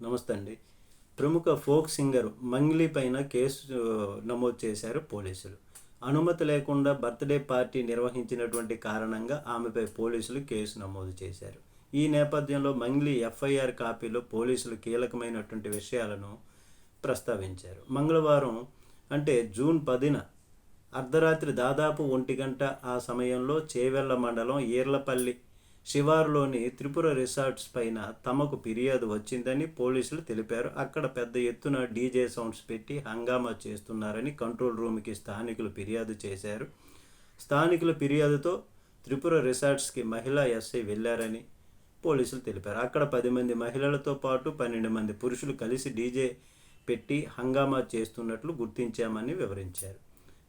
నమస్తే అండి ప్రముఖ ఫోక్ సింగర్ మంగ్లీ పైన కేసు నమోదు చేశారు పోలీసులు. అనుమతి లేకుండా బర్త్డే పార్టీ నిర్వహించినటువంటి కారణంగా ఆమెపై పోలీసులు కేసు నమోదు చేశారు. ఈ నేపథ్యంలో మంగ్లీ ఎఫ్ఐఆర్ కాపీలో పోలీసులు కీలకమైనటువంటి విషయాలను ప్రస్తావించారు. మంగళవారం అంటే జూన్ పదిన అర్ధరాత్రి దాదాపు ఒంటి గంట ఆ సమయంలో చేవెళ్ళ మండలం ఈర్లపల్లి శివారులోని త్రిపుర రిసార్ట్స్ పైన తమకు ఫిర్యాదు వచ్చిందని పోలీసులు తెలిపారు. అక్కడ పెద్ద ఎత్తున డీజే సౌండ్స్ పెట్టి హంగామా చేస్తున్నారని కంట్రోల్ రూమ్కి స్థానికులు ఫిర్యాదు చేశారు. స్థానికుల ఫిర్యాదుతో త్రిపుర రిసార్ట్స్కి మహిళా ఎస్ఐ వెళ్ళారని పోలీసులు తెలిపారు. అక్కడ పది మంది మహిళలతో పాటు పన్నెండు మంది పురుషులు కలిసి డీజే పెట్టి హంగామా చేస్తున్నట్లు గుర్తించామని వివరించారు.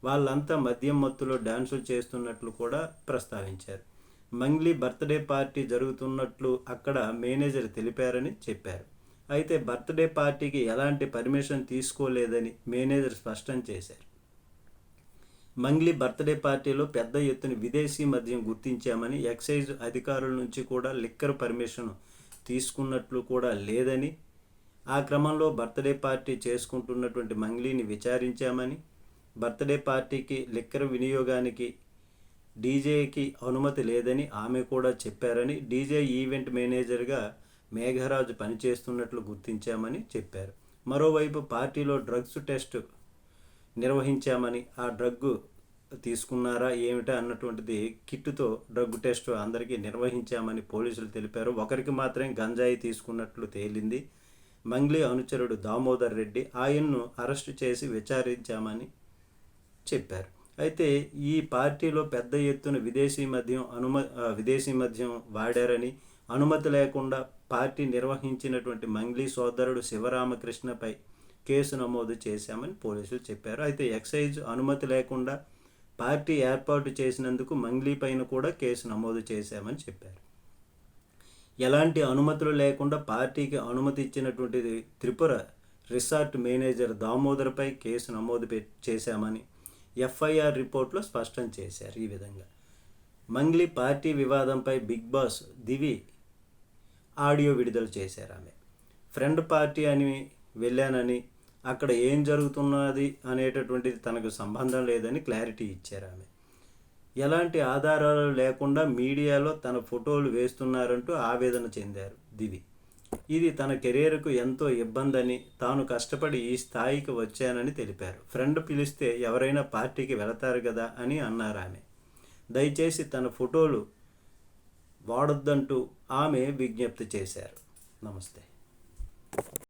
వాళ్ళంతా మద్యం మత్తులో డాన్సులు చేస్తున్నట్లు కూడా ప్రస్తావించారు. మంగ్లీ బర్త్డే పార్టీ జరుగుతున్నట్లు అక్కడ మేనేజర్ తెలిపారని చెప్పారు. అయితే బర్త్డే పార్టీకి ఎలాంటి పర్మిషన్ తీసుకోలేదని మేనేజర్ స్పష్టం చేశారు. మంగ్లీ బర్త్డే పార్టీలో పెద్ద ఎత్తున విదేశీ మద్యం గుర్తించామని ఎక్సైజ్ అధికారుల నుంచి కూడా లిక్కర్ పర్మిషన్ తీసుకున్నట్లు కూడా లేదని ఆ క్రమంలో బర్త్డే పార్టీ చేసుకుంటున్నటువంటి మంగ్లీని విచారించామని బర్త్డే పార్టీకి లిక్కర్ వినియోగానికి డీజేకి అనుమతి లేదని ఆమె కూడా చెప్పారని డీజే ఈవెంట్ మేనేజర్గా మేఘరాజు పనిచేస్తున్నట్లు గుర్తించామని చెప్పారు. మరోవైపు పార్టీలో డ్రగ్స్ టెస్ట్ నిర్వహించామని ఆ డ్రగ్ తీసుకున్నారా ఏమిటా అన్నటువంటిది కిట్టుతో డ్రగ్ టెస్ట్ అందరికీ నిర్వహించామని పోలీసులు తెలిపారు. ఒకరికి మాత్రమే గంజాయి తీసుకున్నట్లు తేలింది. మంగ్లీ అనుచరుడు దామోదర్ రెడ్డి ఆయన్ను అరెస్టు చేసి విచారించామని చెప్పారు. అయితే ఈ పార్టీలో పెద్ద ఎత్తున విదేశీ మద్యం అనుమ విదేశీ మద్యం వాడారని అనుమతి లేకుండా పార్టీ నిర్వహించినటువంటి మంగ్లీ సోదరుడు శివరామకృష్ణపై కేసు నమోదు చేశామని పోలీసులు చెప్పారు. అయితే ఎక్సైజ్ అనుమతి లేకుండా పార్టీ ఏర్పాటు చేసినందుకు మంగ్లీ పైన కూడా కేసు నమోదు చేశామని చెప్పారు. ఎలాంటి అనుమతులు లేకుండా పార్టీకి అనుమతి ఇచ్చినటువంటి త్రిపుర రిసార్ట్ మేనేజర్ దామోదర్పై కేసు నమోదు చేశామని ఎఫ్ఐఆర్ రిపోర్ట్లో స్పష్టం చేశారు ఈ విధంగా. మంగ్లీ పార్టీ వివాదంపై బిగ్ బాస్ దివి ఆడియో విడుదల చేశారు ఆమె. ఫ్రెండ్ పార్టీ అని వెళ్ళానని అక్కడ ఏం జరుగుతున్నది అనేటటువంటిది తనకు సంబంధం లేదని క్లారిటీ ఇచ్చారు ఆమె. ఎలాంటి ఆధారాలు లేకుండా మీడియాలో తన ఫోటోలు వేస్తున్నారంటూ ఆవేదన చెందారు దివి. ఇది తన కెరీర్కు ఎంతో ఇబ్బందని తాను కష్టపడి ఈ స్థాయికి వచ్చానని తెలిపారు. ఫ్రెండ్ పిలిస్తే ఎవరైనా పార్టీకి వెళతారు కదా అని అన్నారు ఆమె. దయచేసి తన ఫోటోలు వాడొద్దంటూ ఆమె విజ్ఞప్తి చేశారు. నమస్తే.